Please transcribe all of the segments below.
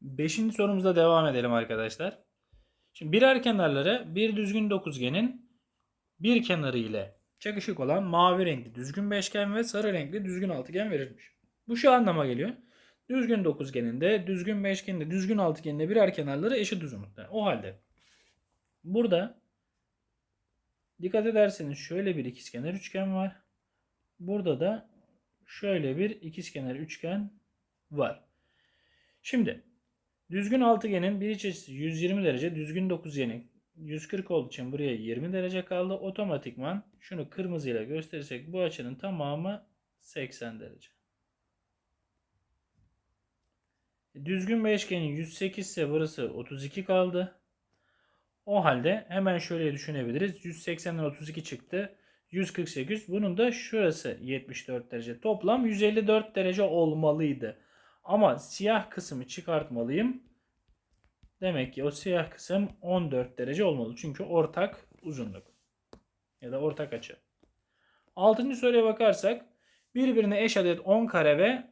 Beşinci sorumuza devam edelim arkadaşlar. Şimdi birer kenarları bir düzgün dokuzgenin bir kenarı ile çakışık olan mavi renkli düzgün beşgen ve sarı renkli düzgün altıgen verilmiş. Bu şu anlama geliyor. Düzgün dokuzgeninde, düzgün beşgeninde, düzgün altıgeninde birer kenarları eşit uzunlukta. O halde burada dikkat ederseniz şöyle bir ikizkenar üçgen var. Burada da şöyle bir ikizkenar üçgen var. Şimdi düzgün altıgenin bir iç açısı 120 derece, düzgün dokuzgenin 140 olduğu için buraya 20 derece kaldı. Otomatikman şunu kırmızıyla gösterirsek bu açının tamamı 80 derece. Düzgün beşgenin 108 ise burası 32 kaldı. O halde hemen şöyle düşünebiliriz. 180'den 32 çıktı. 148. Bunun da şurası 74 derece. Toplam 154 derece olmalıydı. Ama siyah kısmı çıkartmalıyım. Demek ki o siyah kısım 14 derece olmalı. Çünkü ortak uzunluk. Ya da ortak açı. Altıncı soruya bakarsak birbirine eş adet 10 kare ve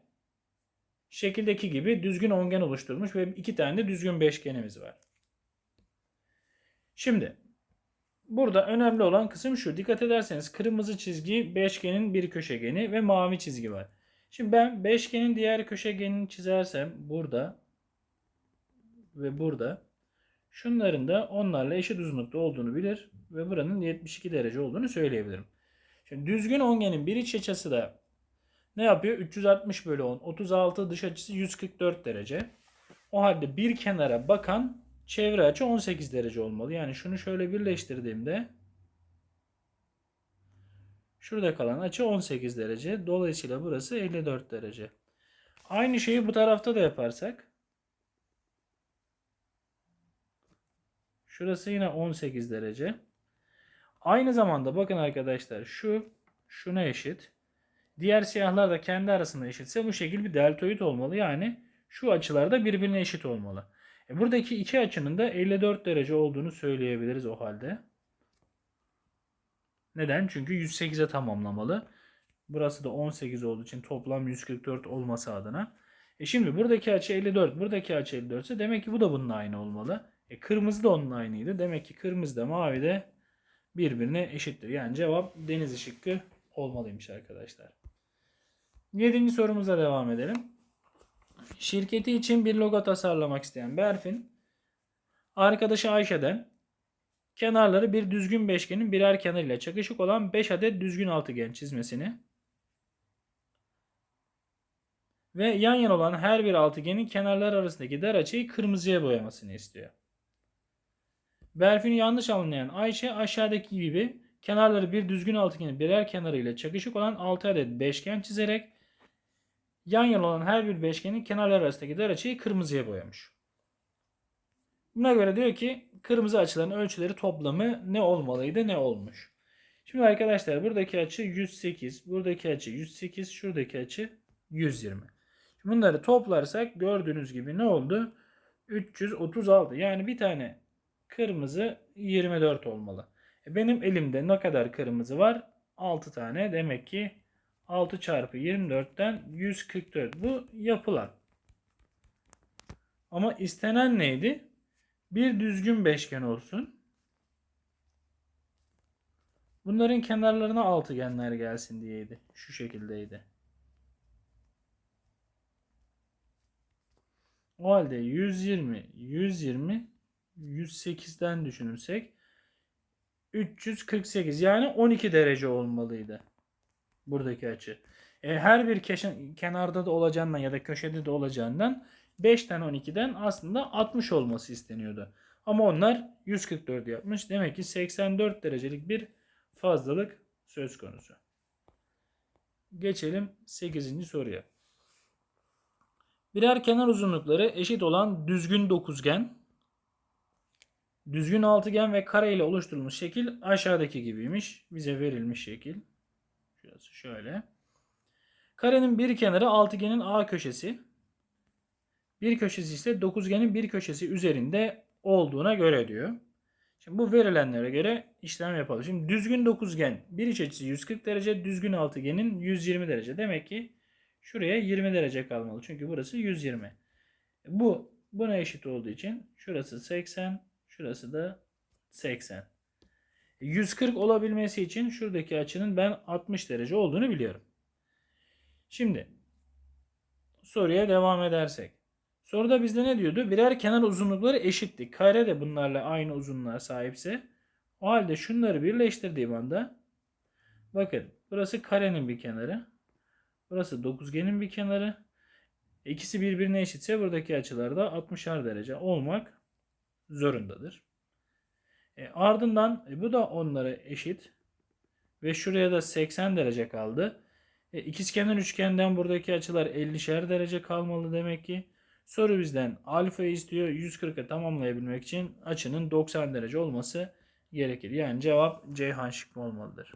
şekildeki gibi düzgün ongen oluşturmuş ve iki tane de düzgün beşgenimiz var. Şimdi burada önemli olan kısım şu. Dikkat ederseniz kırmızı çizgi beşgenin bir köşegeni ve mavi çizgi var. Şimdi ben beşgenin diğer köşegenini çizersem burada ve burada şunların da onlarla eşit uzunlukta olduğunu bilir ve buranın 72 derece olduğunu söyleyebilirim. Şimdi düzgün ongenin bir iç açısı da ne yapıyor? 360 bölü 10. 36 dış açısı 144 derece. O halde bir kenara bakan çevre açı 18 derece olmalı. Yani şunu şöyle birleştirdiğimde şurada kalan açı 18 derece. Dolayısıyla burası 54 derece. Aynı şeyi bu tarafta da yaparsak şurası yine 18 derece. Aynı zamanda bakın arkadaşlar şu şuna eşit. Diğer siyahlar da kendi arasında eşitse bu şekil bir deltoid olmalı. Yani şu açılar da birbirine eşit olmalı. E buradaki iki açının da 54 derece olduğunu söyleyebiliriz o halde. Neden? Çünkü 108'e tamamlamalı. Burası da 18 olduğu için toplam 144 olması adına. E şimdi buradaki açı 54, buradaki açı 54 ise demek ki bu da bunun aynı olmalı. E kırmızı da onun aynıydı. Demek ki kırmızı da mavi de birbirine eşittir. Yani cevap deniz ışıkkı olmalıymış arkadaşlar. Yedinci sorumuza devam edelim. Şirketi için bir logo tasarlamak isteyen Berfin, arkadaşı Ayşe'den kenarları bir düzgün beşgenin birer kenarıyla çakışık olan 5 adet düzgün altıgen çizmesini ve yan yana olan her bir altıgenin kenarları arasındaki dar açıyı kırmızıya boyamasını istiyor. Berfin'i yanlış anlayan Ayşe aşağıdaki gibi kenarları bir düzgün altıgenin birer kenarıyla çakışık olan 6 adet beşgen çizerek yan yana olan her bir beşgenin kenarları arasındaki dar açıyı kırmızıya boyamış. Buna göre diyor ki kırmızı açıların ölçüleri toplamı ne olmalıydı ne olmuş. Şimdi arkadaşlar buradaki açı 108, buradaki açı 108, şuradaki açı 120. Şimdi bunları toplarsak gördüğünüz gibi ne oldu? 336. Yani bir tane kırmızı 24 olmalı. E benim elimde ne kadar kırmızı var? 6 tane. Demek ki 6 çarpı 24'ten 144. Bu yapılan. Ama istenen neydi? Bir düzgün beşgen olsun. Bunların kenarlarına altıgenler gelsin diyeydi. Şu şekildeydi. O halde 120, 120, 108'den düşünürsek 348 yani 12 derece olmalıydı buradaki açı. E, her bir keşen, kenarda da olacağından ya da köşede de olacağından 5'ten 12'den aslında 60 olması isteniyordu. Ama onlar 144 yapmış. Demek ki 84 derecelik bir fazlalık söz konusu. Geçelim 8. soruya. Birer kenar uzunlukları eşit olan düzgün dokuzgen, düzgün altıgen ve kare ile oluşturulmuş şekil aşağıdaki gibiymiş. Bize verilmiş şekil. Şurası şöyle. Karenin bir kenarı altıgenin A köşesi. Bir köşesi ise dokuzgenin bir köşesi üzerinde olduğuna göre diyor. Şimdi bu verilenlere göre işlem yapalım. Şimdi düzgün dokuzgen bir iç açısı 140 derece, düzgün altıgenin 120 derece. Demek ki şuraya 20 derece kalmalı. Çünkü burası 120. Bu buna eşit olduğu için şurası 80, şurası da 80. 140 olabilmesi için şuradaki açının ben 60 derece olduğunu biliyorum. Şimdi soruya devam edersek. Soruda bizde ne diyordu? Birer kenar uzunlukları eşitti. Kare de bunlarla aynı uzunluğa sahipse o halde şunları birleştirdiğim anda bakın burası karenin bir kenarı. Burası dokuzgenin bir kenarı. İkisi birbirine eşitse buradaki açılar da 60'ar derece olmak zorundadır. E, ardından e, bu da onlara eşit. Ve şuraya da 80 derece kaldı. E, ikizkenar üçgenden buradaki açılar 50'şer derece kalmalı demek ki. Soru bizden alfa istiyor. 140'a tamamlayabilmek için açının 90 derece olması gerekir. Yani cevap Ceyhan şıkkı olmalıdır.